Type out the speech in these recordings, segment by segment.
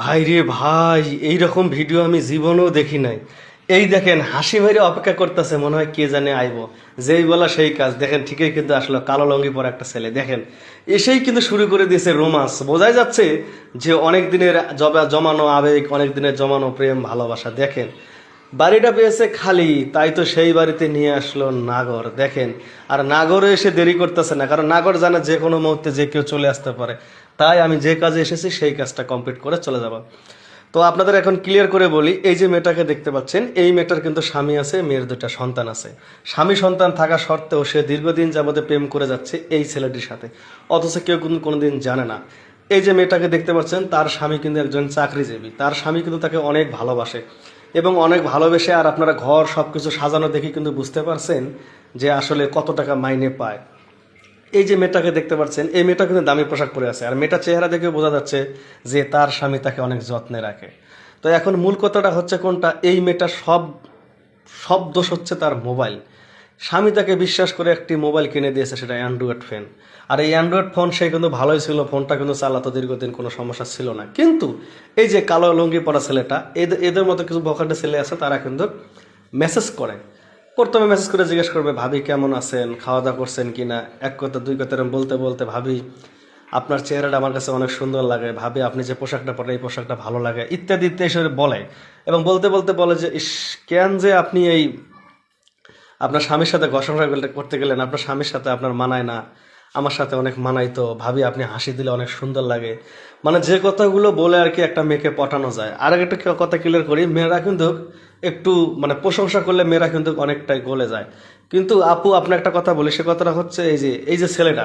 ভাই রে ভাই, এইরকম ভিডিও আমি জীবনেও দেখি নাই। এই দেখেন, হাসি ভাইরে অপেক্ষা করতেছে, মনে হয় কে জানে আইব। যেই বলা সেই কাজ। দেখেন, ঠিকই কিন্তু আসলে কালো লঙ্গি পরা একটা ছেলে। দেখেন, এসেই কিন্তু শুরু করে দিয়েছে রোমান্স। বোঝাই যাচ্ছে যে অনেক দিনের জমানো আবেগ, অনেক দিনের জমানো প্রেম, ভালোবাসা। দেখেন বাড়িটা পেয়েছে খালি, তাই তো সেই বাড়িতে নিয়ে আসলো নাগর। দেখেন, আর নাগরও এসে দেরি করতেছে না, কারণ নাগর জানে যে কোনো মুহূর্তে যে কেউ চলে আসতে পারে। তাই আমি যে কাজে এসেছি সেই কাজটা কমপ্লিট করে চলে যাব। তো আপনাদের এখন ক্লিয়ার করে বলি, এই যে মেয়েটাকে দেখতে পাচ্ছেন, এই মেয়েটার কিন্তু স্বামী আছে, মেয়ের দুটা সন্তান আছে। স্বামী সন্তান থাকা সত্ত্বেও সে দীর্ঘদিন যাবতে প্রেম করে যাচ্ছে এই ছেলেটির সাথে। অথচ কেউ কিন্তু কোনোদিন জানে না। এই যে মেয়েটাকে দেখতে পাচ্ছেন, তার স্বামী কিন্তু একজন চাকরিজীবী। তার স্বামী কিন্তু তাকে অনেক ভালোবাসে। এবং অনেক ভালোবেসে আর আপনারা ঘর সব কিছু সাজানো দেখে কিন্তু বুঝতে পারছেন যে আসলে কত টাকা মাইনে পায়। এই যে মেয়েটাকে দেখতে পাচ্ছেন, এই মেয়েটা কিন্তু দামি পোশাক পরে আছে। আর মেয়েটার চেহারা দেখে বোঝা যাচ্ছে যে তার স্বামী তাকে অনেক যত্নে রাখে। তো এখন মূল কথাটা হচ্ছে কোনটা? এই মেয়েটার সব সব দোষ হচ্ছে তার মোবাইল। স্বামী তাকে বিশ্বাস করে একটি মোবাইল কিনে দিয়েছে, সেটা অ্যান্ড্রয়েড ফোন আর এই অ্যান্ড্রয়েড ফোন সে কিন্তু ভালোই ছিল ফোনটা কিন্তু চালাতো, দীর্ঘদিন কোনো সমস্যা ছিল না। কিন্তু এই যে কালো লুঙ্গি পরা ছেলেটা এদের এদের মতো কিছু বখাটে ছেলে আছে, তারা কিন্তু মেসেজ করে। প্রথমে মেসেজ করে জিজ্ঞেস করবে, ভাবি, কেমন আছেন? খাওয়া দাওয়া করছেন কিনা এক কথা, দুই কথা, এরম বলতে বলতে, ভাবি, আপনার চেহারাটা আমার কাছে অনেক সুন্দর লাগে। ভাবি, আপনি যে পোশাকটা পরেন, এই পোশাকটা ভালো লাগে। ইত্যাদি ইত্যাদি বলে। এবং বলতে বলতে বলে যে, ইস, কেন যে আপনি এই আপনার স্বামীর সাথে ঘষণা করতে গেলেন আপনার স্বামীর সাথে আপনার মানায় না। আমার সাথে অনেক মানাই তো ভাবি, আপনি হাসি দিলে অনেক সুন্দর লাগে। মানে যে কথাগুলো বলে আর কি একটা মেয়েকে পটানো যায়। আর একটা কথা ক্লিয়ার করি, মেয়েরা কিন্তু একটু মানে প্রশংসা করলে মেয়েরা কিন্তু অনেকটাই গলে যায়। কিন্তু আপু, আপনার একটা কথা বলি, সে কথাটা হচ্ছে এই যে এই যে ছেলেটা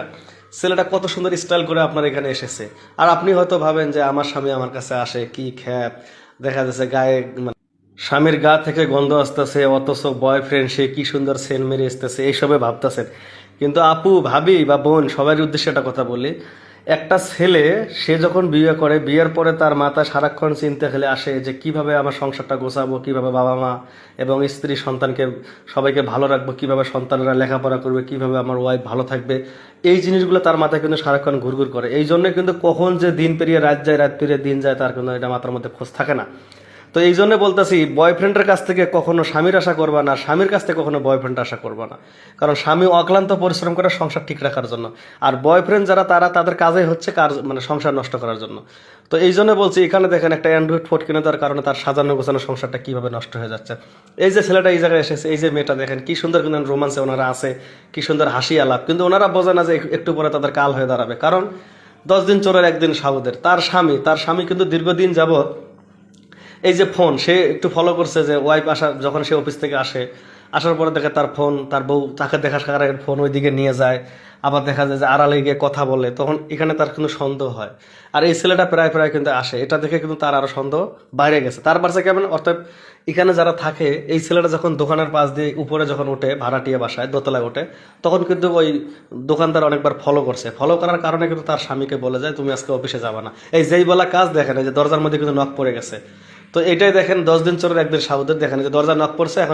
ছেলেটা কত সুন্দর স্টাইল করে আপনার এখানে এসেছে। আর আপনি হয়তো ভাবেন যে আমার স্বামী আমার কাছে আসে, কি খ্যাপ। দেখা যাচ্ছে গায়ে মানে স্বামীর গা থেকে গন্ধ আসতেছে, অথচ বয়ফ্রেন্ড সে কি সুন্দর সেন মেরে আসতেছে, এইসবে ভাবতেছেন। কিন্তু আপু, ভাবি বা বোন সবার উদ্দেশ্যে একটা কথা বলি। একটা ছেলে, সে যখন বিয়ে করে, বিয়ের পরে তার মাথা সারাক্ষণ চিনতে খেলে আসে যে কীভাবে আমার সংসারটা গোছাবো, কীভাবে বাবা মা এবং স্ত্রী সন্তানকে, সবাইকে ভালো রাখব, কীভাবে সন্তানরা লেখাপড়া করবে, কীভাবে আমার ওয়াইফ ভালো থাকবে, এই জিনিসগুলো তার মাথায় কিন্তু সারাক্ষণ ঘুরঘুর করে। এই জন্য কিন্তু কখন যে দিন পেরিয়ে রাত যায়, রাত পেরিয়ে দিন যায়, তার কিন্তু এটা মাথার মধ্যে খোঁজ থাকে না। তো এই জন্য বলতেছি বয়ফ্রেন্ডের কাছ থেকে কখনো স্বামীর আশা করবা না, স্বামীর কাছ থেকে কখনো বয়ফ্রেন্ড আশা করবা না। কারণ স্বামী অক্লান্ত পরিশ্রম করে সংসার ঠিক রাখার জন্য, আর বয়ফ্রেন্ড যারা তারা তাদের কাজে হচ্ছে কার মানে সংসার নষ্ট করার জন্য। তো এই জন্য বলছি, এখানে দেখেন একটা অ্যান্ড্রয়েড ফোন কিনে দেওয়ার কারণে তার সাজানো গোছানো সংসারটা কীভাবে নষ্ট হয়ে যাচ্ছে। এই যে ছেলেটা এই জায়গায় এসেছে, এই যে মেয়েটা দেখেন, কি সুন্দর কিন্তু রোমান্সে ওনারা আছে, কি সুন্দর হাসি আলাপ। কিন্তু ওনারা বোঝে না যে একটু পরে তাদের কাল হয়ে দাঁড়াবে। কারণ দশ দিন চোরের একদিন সাউদের তার স্বামী তার স্বামী কিন্তু দীর্ঘদিন যাবত এই যে ফোন, সে একটু ফলো করছে যে ওয়াইফ আসা, যখন সে অফিস থেকে আসে, আসার পরে দেখে তার ফোন তার বউ তাকে দেখা সারা ফোন ওইদিকে নিয়ে যায়। আবার দেখা যায় যে আড়ালে গিয়ে কথা বলে, তখন এখানে তার কিন্তু সন্দেহ হয়। আর এই ছেলেটা প্রায় প্রায় কিন্তু আসে, এটা দেখে কিন্তু তার আরও সন্দেহ বাইরে গেছে। তার পাশে কেমন অর্থাৎ এখানে যারা থাকে, এই ছেলেটা যখন দোকানের পাশ দিয়ে উপরে যখন ওঠে ভাড়াটিয়া বাসায়, দোতলায় ওঠে তখন কিন্তু ওই দোকানদার অনেকবার ফলো করছে। ফলো করার কারণে কিন্তু তার স্বামীকে বলে যায়, তুমি আজকে অফিসে যাবে না। এই যেই বলা কাজ দেখেন, এই যে দরজার মধ্যে কিন্তু নখ পড়ে গেছে। তো এটাই দেখেন দশ দিন চোরের একদিন সাবুদের দেখেন যে দরজা নক পড়ছে এখন